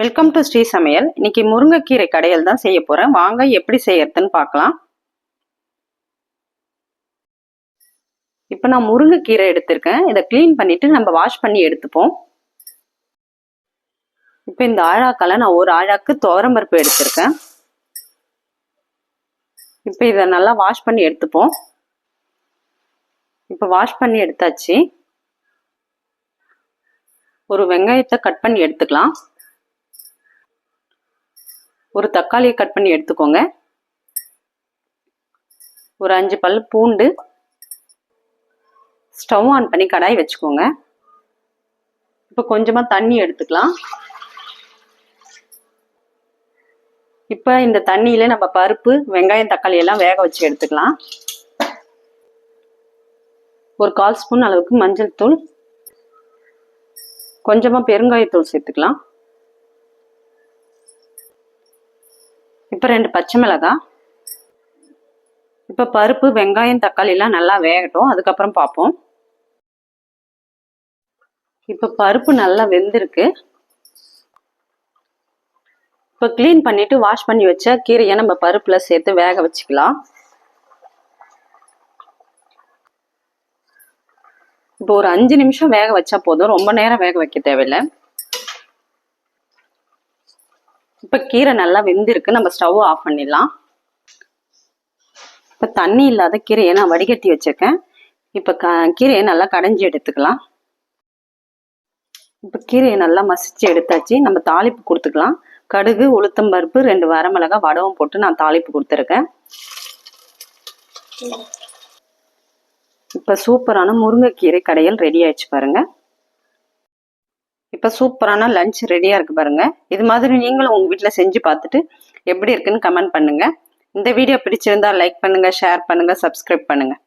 Welcome to Sri சமையல் இன்னைக்கு முருங்கைக்கீரை கடையில் தான் செய்ய போறேன். வாங்க எப்படி செய்யறதுன்னு பார்க்கலாம். இப்போ நான் முருங்கைக்கீரை எடுத்திருக்கேன். இதை க்ளீன் பண்ணிட்டு நம்ம வாஷ் பண்ணி எடுத்துப்போம். இப்போ இந்த ஆழாக்கால நான் ஒரு ஆழாக்கு துவரம்பருப்பு எடுத்திருக்கேன். இப்போ இதை நல்லா வாஷ் பண்ணி எடுத்துப்போம். இப்போ வாஷ் பண்ணி எடுத்தாச்சு. ஒரு வெங்காயத்தை கட் பண்ணி எடுத்துக்கலாம். ஒரு தக்காளியை கட் பண்ணி எடுத்துக்கோங்க. ஒரு அஞ்சு பல் பூண்டு. ஸ்டவ் ஆன் பண்ணி கடாய் வச்சுக்கோங்க. இப்போ கொஞ்சமாக தண்ணி எடுத்துக்கலாம். இப்போ இந்த தண்ணியில் நம்ம பருப்பு வெங்காயம் தக்காளி எல்லாம் வேக வச்சு எடுத்துக்கலாம். ஒரு கால் ஸ்பூன் அளவுக்கு மஞ்சள் தூள். கொஞ்சமாக பெருங்காயத்தூள் சேர்த்துக்கலாம். இப்போ ரெண்டு பச்சை மிளகாய் இப்போ பருப்பு வெங்காயம் தக்காளி எல்லாம் நல்லா வேகட்டும். அதுக்கப்புறம் பார்ப்போம் இப்போ பருப்பு நல்லா வெந்திருக்கு. இப்போ க்ளீன் பண்ணிவிட்டு வாஷ் பண்ணி வச்ச கீரையை நம்ம பருப்பில் சேர்த்து வேக வச்சுக்கலாம். இப்போ ஒரு அஞ்சு நிமிஷம் வேக வச்சா போதும். ரொம்ப நேரம் வேக வைக்க தேவையில்லை. இப்போ கீரை நல்லா வெந்திருக்கு நம்ம ஸ்டவ் ஆஃப் பண்ணிடலாம். இப்போ தண்ணி இல்லாத கீரையை நான் வடிகட்டி வச்சிருக்கேன். இப்போ க கீரையை நல்லா கடைஞ்சி எடுத்துக்கலாம். இப்போ கீரையை நல்லா மசிச்சு எடுத்தாச்சு. நம்ம தாளிப்பு கொடுத்துக்கலாம். கடுகு உளுத்தம் பருப்பு ரெண்டு வரமிளகா வடவும் போட்டு நான் தாளிப்பு கொடுத்துருக்கேன். இப்போ சூப்பரான முருங்கைக்கீரை கடையில் ரெடி ஆயிடுச்சு பாருங்கள் இப்போ சூப்பரான லஞ்ச் ரெடியாக இருக்கு பாருங்க. இது மாதிரி நீங்களும் உங்கள் வீட்டில் செஞ்சு பார்த்துட்டு எப்படி இருக்குன்னு கமெண்ட் பண்ணுங்கள் இந்த வீடியோ பிடிச்சிருந்தா லைக் பண்ணுங்கள் ஷேர் பண்ணுங்கள் சப்ஸ்கிரைப் பண்ணுங்கள்